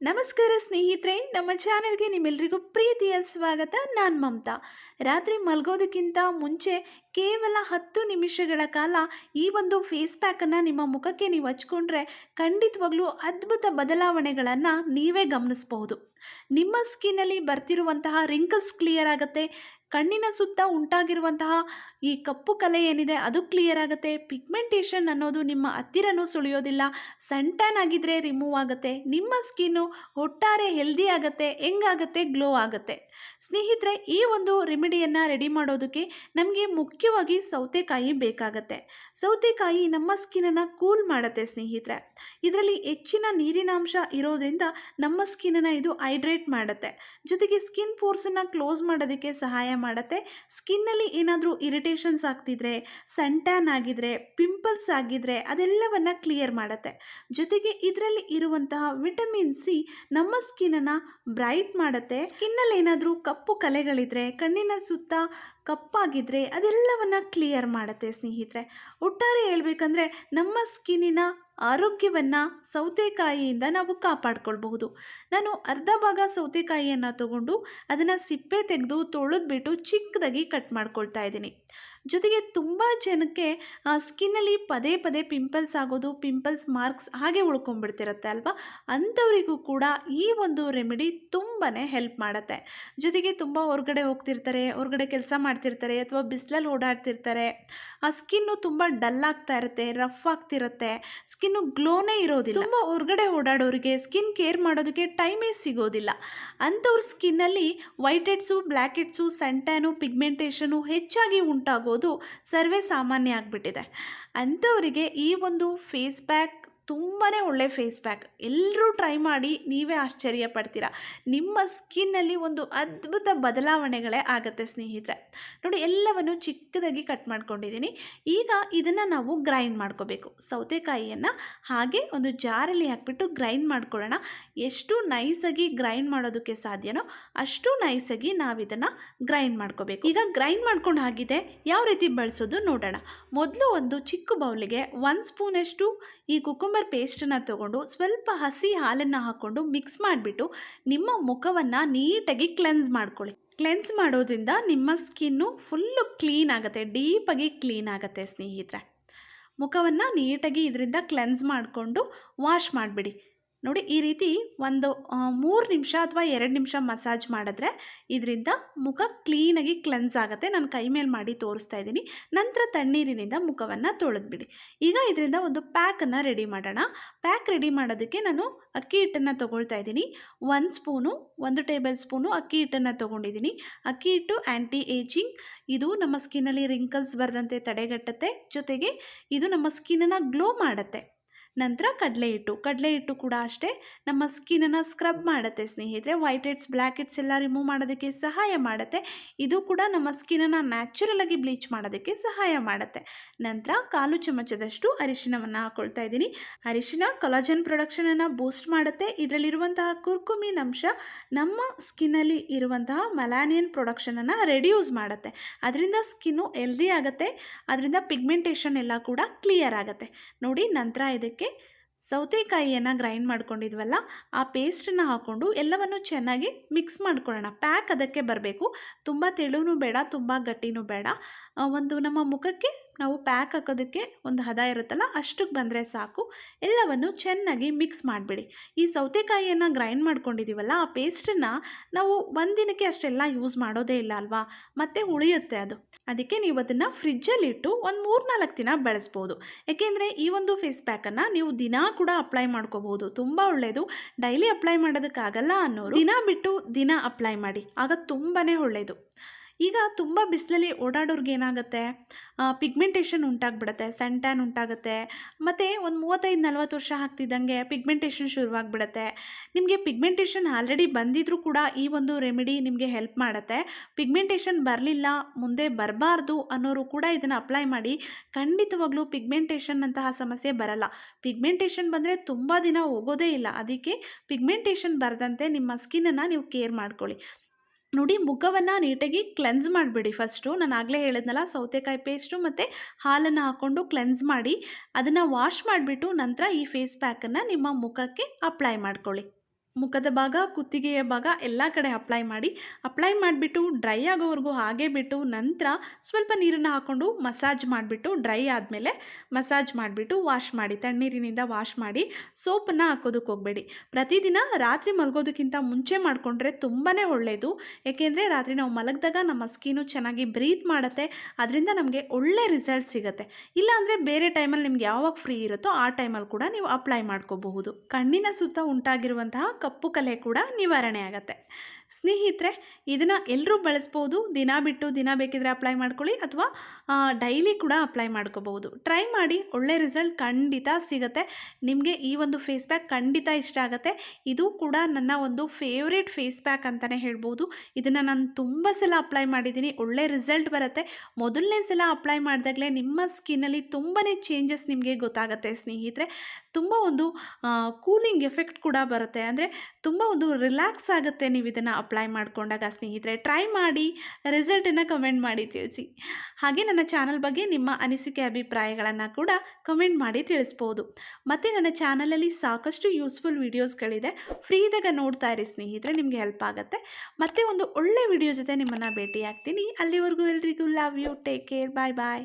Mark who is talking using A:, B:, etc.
A: ನಮಸ್ಕಾರ ಸ್ನೇಹಿತರೆ, ನಮ್ಮ ಚಾನೆಲ್ಗೆ ನಿಮ್ಮೆಲ್ಲರಿಗೂ ಪ್ರೀತಿಯ ಸ್ವಾಗತ. ನಾನು ಮಮತಾ. ರಾತ್ರಿ ಮಲಗೋದಕ್ಕಿಂತ ಮುಂಚೆ ಕೇವಲ ಹತ್ತು ನಿಮಿಷಗಳ ಕಾಲ ಈ ಒಂದು ಫೇಸ್ ಪ್ಯಾಕನ್ನು ನಿಮ್ಮ ಮುಖಕ್ಕೆ ನೀವು ಹಚ್ಕೊಂಡ್ರೆ ಖಂಡಿತವಾಗ್ಲೂ ಅದ್ಭುತ ಬದಲಾವಣೆಗಳನ್ನು ನೀವೇ ಗಮನಿಸಬಹುದು. ನಿಮ್ಮ ಸ್ಕಿನ್ನಲ್ಲಿ ಬರ್ತಿರುವಂತಹ ರಿಂಕಲ್ಸ್ ಕ್ಲಿಯರ್ ಆಗುತ್ತೆ. ಕಣ್ಣಿನ ಸುತ್ತ ಉಂಟಾಗಿರುವಂತಹ ಈ ಕಪ್ಪು ಕಲೆ ಏನಿದೆ ಅದು ಕ್ಲಿಯರ್ ಆಗುತ್ತೆ. ಪಿಗ್ಮೆಂಟೇಷನ್ ಅನ್ನೋದು ನಿಮ್ಮ ಹತ್ತಿರನೂ ಸುಳಿಯೋದಿಲ್ಲ. ಸನ್ ಟ್ಯಾನ್ ಆಗಿದ್ರೆ ರಿಮೂವ್ ಆಗುತ್ತೆ. ನಿಮ್ಮ ಸ್ಕಿನ್ನು ಒಟ್ಟಾರೆ ಹೆಲ್ದಿ ಆಗುತ್ತೆ ಹೆಂಗಾಗುತ್ತೆ ಗ್ಲೋ ಆಗುತ್ತೆ. ಸ್ನೇಹಿತರೆ, ಈ ಒಂದು ರೆಮಿಡಿಯನ್ನು ರೆಡಿ ಮಾಡೋದಕ್ಕೆ ನಮಗೆ ಮುಖ್ಯವಾಗಿ ಸೌತೆಕಾಯಿ ಬೇಕಾಗತ್ತೆ. ಸೌತೆಕಾಯಿ ನಮ್ಮ ಸ್ಕಿನ್ನನ್ನು ಕೂಲ್ ಮಾಡುತ್ತೆ ಸ್ನೇಹಿತರೆ. ಇದರಲ್ಲಿ ಹೆಚ್ಚಿನ ನೀರಿನಾಂಶ ಇರೋದ್ರಿಂದ ನಮ್ಮ ಸ್ಕಿನ್ನನ್ನು ಇದು ಹೈಡ್ರೇಟ್ ಮಾಡುತ್ತೆ. ಜೊತೆಗೆ ಸ್ಕಿನ್ ಪೋರ್ಸನ್ನು ಕ್ಲೋಸ್ ಮಾಡೋದಕ್ಕೆ ಸಹಾಯ ಮಾಡುತ್ತೆ. ಸ್ಕಿನ್ನಲ್ಲಿ ಏನಾದರೂ ಇರಿಟೇಷನ್ಸ್ ಆಗ್ತಿದ್ರೆ ಸನ್ ಟ್ಯಾನ್ ಆಗಿದ್ರೆ, ಪಿಂಪಲ್ಸ್ ಆಗಿದ್ರೆ ಅದೆಲ್ಲವನ್ನು ಕ್ಲಿಯರ್ ಮಾಡುತ್ತೆ. ಜೊತೆಗೆ ಇದರಲ್ಲಿ ಇರುವಂತಹ ವಿಟಮಿನ್ ಸಿ ನಮ್ಮ ಸ್ಕಿನ್ನನ್ನು ಬ್ರೈಟ್ ಮಾಡುತ್ತೆ. ಸ್ಕಿನ್ನಲ್ಲಿ ಏನಾದರೂ ಕಪ್ಪು ಕಲೆಗಳಿದ್ರೆ, ಕಣ್ಣಿನ ಸುತ್ತ ಕಪ್ಪಾಗಿದ್ರೆ ಅದೆಲ್ಲವನ್ನು ಕ್ಲಿಯರ್ ಮಾಡುತ್ತೆ ಸ್ನೇಹಿತರೆ. ಒಟ್ಟಾರೆ ಹೇಳಬೇಕಂದ್ರೆ ನಮ್ಮ ಸ್ಕಿನ್ನಿನ ಆರೋಗ್ಯವನ್ನು ಸೌತೆಕಾಯಿಯಿಂದ ನಾವು ಕಾಪಾಡ್ಕೊಳ್ಬಹುದು. ನಾನು ಅರ್ಧ ಭಾಗ ಸೌತೆಕಾಯಿಯನ್ನು ತಗೊಂಡು ಅದನ್ನು ಸಿಪ್ಪೆ ತೆಗೆದು ತೊಳೆದ್ಬಿಟ್ಟು ಚಿಕ್ಕದಾಗಿ ಕಟ್ ಮಾಡ್ಕೊಳ್ತಾ ಇದ್ದೀನಿ. ಜೊತೆಗೆ ತುಂಬ ಜನಕ್ಕೆ ಸ್ಕಿನ್ನಲ್ಲಿ ಪದೇ ಪದೇ ಪಿಂಪಲ್ಸ್ ಆಗೋದು, ಪಿಂಪಲ್ಸ್ ಮಾರ್ಕ್ಸ್ ಹಾಗೆ ಉಳ್ಕೊಂಡ್ಬಿಡ್ತಿರತ್ತೆ ಅಲ್ವಾ? ಅಂಥವರಿಗೂ ಕೂಡ ಈ ಒಂದು ರೆಮಿಡಿ ತುಂಬಾ ಹೆಲ್ಪ್ ಮಾಡುತ್ತೆ. ಜೊತೆಗೆ ತುಂಬ ಹೊರಗಡೆ ಹೋಗ್ತಿರ್ತಾರೆ, ಹೊರಗಡೆ ಕೆಲಸ ಮಾಡ್ತಿರ್ತಾರೆ ಅಥವಾ ಬಿಸಿಲಲ್ಲಿ ಓಡಾಡ್ತಿರ್ತಾರೆ. ಆ ಸ್ಕಿನ್ನು ತುಂಬ ಡಲ್ ಆಗ್ತಾ ಇರುತ್ತೆ, ರಫ್ ಆಗ್ತಿರುತ್ತೆ. ಸ್ಕಿನ್ನು ಗ್ಲೋನೇ ಇರೋದಿಲ್ಲ. ತುಂಬ ಹೊರಗಡೆ ಓಡಾಡೋರಿಗೆ, ಸ್ಕಿನ್ ಕೇರ್ ಮಾಡೋದಕ್ಕೆ ಟೈಮೇ ಸಿಗೋದಿಲ್ಲ. ಅಂಥವ್ರ ಸ್ಕಿನ್ನಲ್ಲಿ ವೈಟ್ ಹೆಡ್ಸು ಬ್ಲ್ಯಾಕ್ ಹೆಡ್ಸು ಸೆಂಟ್ಯಾನು, ಪಿಗ್ಮೆಂಟೇಷನು ಹೆಚ್ಚಾಗಿ ಉಂಟಾಗೋದು ಸರ್ವೇ ಸಾಮಾನ್ಯ ಆಗಿಬಿಟ್ಟಿದೆ. ಅಂಥವರಿಗೆ ಈ ಒಂದು ಫೇಸ್ ಪ್ಯಾಕ್ ತುಂಬಾ ಒಳ್ಳೆ ಫೇಸ್ ಪ್ಯಾಕ್. ಎಲ್ಲರೂ ಟ್ರೈ ಮಾಡಿ ನೀವೇ ಆಶ್ಚರ್ಯ ಪಡ್ತೀರಾ ನಿಮ್ಮ ಸ್ಕಿನ್ನಲ್ಲಿ ಒಂದು ಅದ್ಭುತ ಬದಲಾವಣೆಗಳೇ ಆಗುತ್ತೆ ಸ್ನೇಹಿತರೆ. ನೋಡಿ, ಎಲ್ಲವನ್ನು ಚಿಕ್ಕದಾಗಿ ಕಟ್ ಮಾಡ್ಕೊಂಡಿದ್ದೀನಿ. ಈಗ ಇದನ್ನು ನಾವು ಗ್ರೈಂಡ್ ಮಾಡ್ಕೋಬೇಕು. ಸೌತೆಕಾಯಿಯನ್ನು ಹಾಗೆ ಒಂದು ಜಾರಲ್ಲಿ ಹಾಕ್ಬಿಟ್ಟು ಗ್ರೈಂಡ್ ಮಾಡ್ಕೊಳ್ಳೋಣ. ಎಷ್ಟು ನೈಸಾಗಿ ಗ್ರೈಂಡ್ ಮಾಡೋದಕ್ಕೆ ಸಾಧ್ಯನೋ ಅಷ್ಟು ನೈಸಾಗಿ ನಾವು ಇದನ್ನು ಗ್ರೈಂಡ್ ಮಾಡ್ಕೋಬೇಕು. ಈಗ ಗ್ರೈಂಡ್ ಮಾಡ್ಕೊಂಡು ಆಗಿದೆ ಯಾವ ರೀತಿ ಬಳಸೋದು ನೋಡೋಣ. ಮೊದಲು ಒಂದು ಚಿಕ್ಕ ಬೌಲಿಗೆ ಒಂದು ಸ್ಪೂನಷ್ಟು ಈ ಕುಕುಂಬರ್ ಪೇಸ್ಟನ್ನು ತೊಗೊಂಡು ಸ್ವಲ್ಪ ಹಸಿ ಹಾಲನ್ನು ಹಾಕ್ಕೊಂಡು ಮಿಕ್ಸ್ ಮಾಡಿಬಿಟ್ಟು ನಿಮ್ಮ ಮುಖವನ್ನು ನೀಟಾಗಿ ಕ್ಲೆನ್ಸ್ ಮಾಡ್ಕೊಳ್ಳಿ. ಕ್ಲೆನ್ಸ್ ಮಾಡೋದ್ರಿಂದ ನಿಮ್ಮ ಸ್ಕಿನ್ನು ಫುಲ್ಲು ಕ್ಲೀನ್ ಆಗುತ್ತೆ ಡೀಪಾಗಿ ಕ್ಲೀನ್ ಆಗುತ್ತೆ ಸ್ನೇಹಿತರೆ. ಮುಖವನ್ನು ನೀಟಾಗಿ ಇದರಿಂದ ಕ್ಲೆನ್ಸ್ ಮಾಡಿಕೊಂಡು ವಾಶ್ ಮಾಡಿಬಿಡಿ. ನೋಡಿ ಈ ರೀತಿ ಒಂದು ಮೂರು ನಿಮಿಷ ಅಥವಾ ಎರಡು ನಿಮಿಷ ಮಸಾಜ್ ಮಾಡಿದ್ರೆ ಇದರಿಂದ ಮುಖ ಕ್ಲೀನಾಗಿ ಕ್ಲೆನ್ಸ್ ಆಗುತ್ತೆ. ನಾನು ಕೈ ಮೇಲೆ ಮಾಡಿ ತೋರಿಸ್ತಾ ಇದ್ದೀನಿ. ನಂತರ ತಣ್ಣೀರಿನಿಂದ ಮುಖವನ್ನು ತೊಳೆದ್ಬಿಡಿ. ಈಗ ಇದರಿಂದ ಒಂದು ಪ್ಯಾಕನ್ನು ರೆಡಿ ಮಾಡೋಣ. ಪ್ಯಾಕ್ ರೆಡಿ ಮಾಡೋದಕ್ಕೆ ನಾನು ಅಕ್ಕಿ ಹಿಟ್ಟನ್ನು ತೊಗೊಳ್ತಾ ಇದ್ದೀನಿ. ಒಂದು ಸ್ಪೂನು, ಒಂದು ಟೇಬಲ್ ಸ್ಪೂನು ಅಕ್ಕಿ ಹಿಟ್ಟನ್ನು ತೊಗೊಂಡಿದ್ದೀನಿ. ಅಕ್ಕಿ ಹಿಟ್ಟು ಆ್ಯಂಟಿ ಏಜಿಂಗ್ ಇದು ನಮ್ಮ ಸ್ಕಿನ್ನಲ್ಲಿ ರಿಂಕಲ್ಸ್ ಬರದಂತೆ ತಡೆಗಟ್ಟುತ್ತೆ. ಜೊತೆಗೆ ಇದು ನಮ್ಮ ಸ್ಕಿನ್ನನ್ನು ಗ್ಲೋ ಮಾಡುತ್ತೆ. ನಂತರ ಕಡಲೆ ಹಿಟ್ಟು. ಕಡಲೆ ಹಿಟ್ಟು ಕೂಡ ಅಷ್ಟೇ. ನಮ್ಮ ಸ್ಕಿನ್ನನ್ನು ಸ್ಕ್ರಬ್ ಮಾಡುತ್ತೆ ಸ್ನೇಹಿತರೆ. ವೈಟ್ ಹೆಡ್ಸ್ ಬ್ಲ್ಯಾಕ್ ಹೆಡ್ಸ್ ಎಲ್ಲ ರಿಮೂವ್ ಮಾಡೋದಕ್ಕೆ ಸಹಾಯ ಮಾಡುತ್ತೆ. ಇದು ಕೂಡ ನಮ್ಮ ಸ್ಕಿನನ್ನು ನ್ಯಾಚುರಲ್ ಆಗಿ ಬ್ಲೀಚ್ ಮಾಡೋದಕ್ಕೆ ಸಹಾಯ ಮಾಡುತ್ತೆ. ನಂತರ ಕಾಲು ಚಮಚದಷ್ಟು ಅರಿಶಿನವನ್ನು ಹಾಕೊಳ್ತಾ ಇದ್ದೀನಿ. ಅರಿಶಿನ ಕೊಲಾಜನ್ ಪ್ರೊಡಕ್ಷನನ್ನು ಬೂಸ್ಟ್ ಮಾಡುತ್ತೆ. ಇದರಲ್ಲಿರುವಂತಹ ಕುರ್ಕುಮಿನ್ ಅಂಶ ನಮ್ಮ ಸ್ಕಿನ್ನಲ್ಲಿ ಇರುವಂತಹ ಮಲಾನಿಯನ್ ಪ್ರೊಡಕ್ಷನನ್ನು ರೆಡ್ಯೂಸ್ ಮಾಡುತ್ತೆ. ಅದರಿಂದ ಸ್ಕಿನ್ನು ಹೆಲ್ದಿ ಆಗುತ್ತೆ. ಅದರಿಂದ ಪಿಗ್ಮೆಂಟೇಷನ್ ಎಲ್ಲ ಕೂಡ ಕ್ಲಿಯರ್ ಆಗುತ್ತೆ. ನೋಡಿ ನಂತರ ಇದಕ್ಕೆ ಸೌತೆಕಾಯಿಯನ್ನು ಗ್ರೈಂಡ್ ಮಾಡ್ಕೊಂಡಿದ್ವಲ್ಲ, ಆ ಪೇಸ್ಟನ್ನು ಹಾಕ್ಕೊಂಡು ಎಲ್ಲವನ್ನು ಚೆನ್ನಾಗಿ ಮಿಕ್ಸ್ ಮಾಡ್ಕೊಳ್ಳೋಣ. ಪ್ಯಾಕ್ ಅದಕ್ಕೆ ಬರಬೇಕು. ತುಂಬ ತೆಳುವೂ ಬೇಡ, ತುಂಬ ಗಟ್ಟಿನೂ ಬೇಡ. ಒಂದು ನಮ್ಮ ಮುಖಕ್ಕೆ ನಾವು ಪ್ಯಾಕ್ ಹಾಕೋದಕ್ಕೆ ಒಂದು ಹದ ಇರುತ್ತಲ್ಲ, ಅಷ್ಟಕ್ಕೆ ಬಂದರೆ ಸಾಕು. ಎಲ್ಲವನ್ನು ಚೆನ್ನಾಗಿ ಮಿಕ್ಸ್ ಮಾಡಿಬಿಡಿ. ಈ ಸೌತೆಕಾಯಿಯನ್ನು ಗ್ರೈಂಡ್ ಮಾಡ್ಕೊಂಡಿದ್ದೀವಲ್ಲ ಆ ಪೇಸ್ಟನ್ನು ನಾವು ಒಂದಿನಕ್ಕೆ ಅಷ್ಟೆಲ್ಲ ಯೂಸ್ ಮಾಡೋದೇ ಇಲ್ಲ ಅಲ್ವಾ? ಮತ್ತೆ ಉಳಿಯುತ್ತೆ ಅದು. ಅದಕ್ಕೆ ನೀವು ಅದನ್ನು ಫ್ರಿಜ್ಜಲ್ಲಿಟ್ಟು ಒಂದು ಮೂರು ನಾಲ್ಕು ದಿನ ಬೆಳೆಸ್ಬೋದು. ಏಕೆಂದರೆ ಈ ಒಂದು ಫೇಸ್ ಪ್ಯಾಕನ್ನು ನೀವು ದಿನ ಕೂಡ ಅಪ್ಲೈ ಮಾಡ್ಕೋಬಹುದು. ತುಂಬ ಒಳ್ಳೆಯದು ಡೈಲಿ ಅಪ್ಲೈ ಮಾಡೋದಕ್ಕಾಗಲ್ಲ ಅನ್ನೋರು ದಿನ ಬಿಟ್ಟು ದಿನ ಅಪ್ಲೈ ಮಾಡಿ. ಆಗ ತುಂಬಾ ಒಳ್ಳೆಯದು ಈಗ ತುಂಬ ಬಿಸಿಲಲ್ಲಿ ಓಡಾಡೋರ್ಗೆ ಏನಾಗುತ್ತೆ? ಪಿಗ್ಮೆಂಟೇಷನ್ ಉಂಟಾಗ್ಬಿಡುತ್ತೆ ಸನ್ ಟ್ಯಾನ್ ಉಂಟಾಗುತ್ತೆ. ಮತ್ತು ಒಂದು ಮೂವತ್ತೈದು, ನಲ್ವತ್ತು ವರ್ಷ ಆಗ್ತಿದ್ದಂಗೆ ಪಿಗ್ಮೆಂಟೇಷನ್ ಶುರುವಾಗ್ಬಿಡುತ್ತೆ. ನಿಮಗೆ ಪಿಗ್ಮೆಂಟೇಷನ್ ಆಲ್ರೆಡಿ ಬಂದಿದ್ರೂ ಕೂಡ ಈ ಒಂದು ರೆಮಿಡಿ ನಿಮಗೆ ಹೆಲ್ಪ್ ಮಾಡುತ್ತೆ. ಪಿಗ್ಮೆಂಟೇಷನ್ ಬರಲಿಲ್ಲ, ಮುಂದೆ ಬರಬಾರ್ದು ಅನ್ನೋರು ಕೂಡ ಇದನ್ನು ಅಪ್ಲೈ ಮಾಡಿ ಖಂಡಿತವಾಗ್ಲೂ ಪಿಗ್ಮೆಂಟೇಷನ್ ಅಂತಹ ಸಮಸ್ಯೆ ಬರಲ್ಲ. ಪಿಗ್ಮೆಂಟೇಷನ್ ಬಂದರೆ ತುಂಬ ದಿನ ಹೋಗೋದೇ ಇಲ್ಲ. ಅದಕ್ಕೆ ಪಿಗ್ಮೆಂಟೇಷನ್ ಬರದಂತೆ ನಿಮ್ಮ ಸ್ಕಿನ್ನನ್ನು ನೀವು ಕೇರ್ ಮಾಡ್ಕೊಳ್ಳಿ. ನೋಡಿ ಮುಖವನ್ನು ನೀಟಾಗಿ ಕ್ಲೆನ್ಸ್ ಮಾಡಿಬಿಡಿ ಫಸ್ಟು ನಾನು ಆಗಲೇ ಹೇಳಿದ್ನಲ್ಲ ಸೌತೆಕಾಯಿ ಪೇಸ್ಟು ಮತ್ತು ಹಾಲನ್ನು ಹಾಕ್ಕೊಂಡು ಕ್ಲೆನ್ಸ್ ಮಾಡಿ, ಅದನ್ನು ವಾಶ್ ಮಾಡಿಬಿಟ್ಟು ನಂತರ ಈ ಫೇಸ್ ಪ್ಯಾಕನ್ನು ನಿಮ್ಮ ಮುಖಕ್ಕೆ ಅಪ್ಲೈ ಮಾಡ್ಕೊಳ್ಳಿ. ಮುಖದ ಭಾಗ, ಕುತ್ತಿಗೆಯ ಭಾಗ ಎಲ್ಲ ಕಡೆ ಅಪ್ಲೈ ಮಾಡಿ. ಅಪ್ಲೈ ಮಾಡಿಬಿಟ್ಟು ಡ್ರೈ ಆಗೋವರೆಗೂ ಹಾಗೆ ಬಿಟ್ಟು ನಂತರ ಸ್ವಲ್ಪ ನೀರನ್ನು ಹಾಕ್ಕೊಂಡು ಮಸಾಜ್ ಮಾಡಿಬಿಟ್ಟು ಡ್ರೈ ಆದಮೇಲೆ ಮಸಾಜ್ ಮಾಡಿಬಿಟ್ಟು ವಾಶ್ ಮಾಡಿ, ತಣ್ಣೀರಿನಿಂದ ವಾಶ್ ಮಾಡಿ, ಸೋಪನ್ನು ಹಾಕೋದಕ್ಕೆ ಹೋಗಬೇಡಿ. ಪ್ರತಿದಿನ ರಾತ್ರಿ ಮಲಗೋದಕ್ಕಿಂತ ಮುಂಚೆ ಮಾಡಿಕೊಂಡ್ರೆ ತುಂಬಾ ಒಳ್ಳೆಯದು ಏಕೆಂದರೆ ರಾತ್ರಿ ನಾವು ಮಲಗಿದಾಗ ನಮ್ಮ ಸ್ಕಿನ್ನು ಚೆನ್ನಾಗಿ ಬ್ರೀತ್ ಮಾಡುತ್ತೆ. ಅದರಿಂದ ನಮಗೆ ಒಳ್ಳೆ ರಿಸಲ್ಟ್ ಸಿಗುತ್ತೆ. ಇಲ್ಲಾಂದರೆ ಬೇರೆ ಟೈಮಲ್ಲಿ ನಿಮ್ಗೆ ಯಾವಾಗ ಫ್ರೀ ಇರುತ್ತೋ ಆ ಟೈಮಲ್ಲಿ ಕೂಡ ನೀವು ಅಪ್ಲೈ ಮಾಡ್ಕೋಬಹುದು. ಕಣ್ಣಿನ ಸುತ್ತ ಉಂಟಾಗಿರುವಂತಹ ಕಪ್ಪು ಕಲೆ ಕೂಡ ನಿವಾರಣೆ ಆಗುತ್ತೆ. ಸ್ನೇಹಿತರೆ, ಇದನ್ನು ಎಲ್ಲರೂ ಬಳಸ್ಬೋದು. ದಿನ ಬಿಟ್ಟು ದಿನ ಬೇಕಿದ್ರೆ ಅಪ್ಲೈ ಮಾಡ್ಕೊಳ್ಳಿ ಅಥವಾ ಡೈಲಿ ಕೂಡ ಅಪ್ಲೈ ಮಾಡ್ಕೋಬಹುದು. ಟ್ರೈ ಮಾಡಿ, ಒಳ್ಳೆ ರಿಸಲ್ಟ್ ಖಂಡಿತ ಸಿಗುತ್ತೆ. ನಿಮಗೆ ಈ ಒಂದು ಫೇಸ್ ಪ್ಯಾಕ್ ಖಂಡಿತ ಇಷ್ಟ ಆಗುತ್ತೆ. ಇದು ಕೂಡ ನನ್ನ ಒಂದು ಫೇವ್ರೇಟ್ ಫೇಸ್ ಪ್ಯಾಕ್ ಅಂತಲೇ ಹೇಳ್ಬೋದು. ಇದನ್ನು ನಾನು ತುಂಬ ಸಲ ಅಪ್ಲೈ ಮಾಡಿದ್ದೀನಿ. ಒಳ್ಳೆ ರಿಸಲ್ಟ್ ಬರುತ್ತೆ. ಮೊದಲನೇ ಸಲ ಅಪ್ಲೈ ಮಾಡಿದಾಗಲೇ ನಿಮ್ಮ ಸ್ಕಿನ್ನಲ್ಲಿ ತುಂಬಾ ಚೇಂಜಸ್ ನಿಮಗೆ ಗೊತ್ತಾಗುತ್ತೆ ಸ್ನೇಹಿತರೆ. ತುಂಬ ಒಂದು ಕೂಲಿಂಗ್ ಎಫೆಕ್ಟ್ ಕೂಡ ಬರುತ್ತೆ. ಅಂದರೆ ತುಂಬ ಒಂದು ರಿಲ್ಯಾಕ್ಸ್ ಆಗುತ್ತೆ ನೀವು ಇದನ್ನು ಅಪ್ಲೈ ಮಾಡಿಕೊಂಡಾಗ ಸ್ನೇಹಿತರೆ. ಟ್ರೈ ಮಾಡಿ ರಿಸಲ್ಟನ್ನು ಕಮೆಂಟ್ ಮಾಡಿ ತಿಳಿಸಿ. ಹಾಗೆ ನನ್ನ ಚಾನಲ್ ಬಗ್ಗೆ ನಿಮ್ಮ ಅನಿಸಿಕೆ, ಅಭಿಪ್ರಾಯಗಳನ್ನು ಕೂಡ ಕಮೆಂಟ್ ಮಾಡಿ ತಿಳಿಸ್ಬೋದು. ಮತ್ತು ನನ್ನ ಚಾನಲಲ್ಲಿ ಸಾಕಷ್ಟು ಯೂಸ್ಫುಲ್ ವೀಡಿಯೋಸ್ಗಳಿದೆ ಫ್ರೀ ಇದ್ದಾಗ ನೋಡ್ತಾ ಇರಿ ಸ್ನೇಹಿತರೆ, ನಿಮಗೆ ಹೆಲ್ಪ್ ಆಗುತ್ತೆ. ಮತ್ತೆ ಒಂದು ಒಳ್ಳೆ ವಿಡಿಯೋ ಜೊತೆ ನಿಮ್ಮನ್ನು ಭೇಟಿ ಆಗ್ತೀನಿ ಅಲ್ಲಿವರೆಗೂ ಎಲ್ರಿಗೂ love you take care bye bye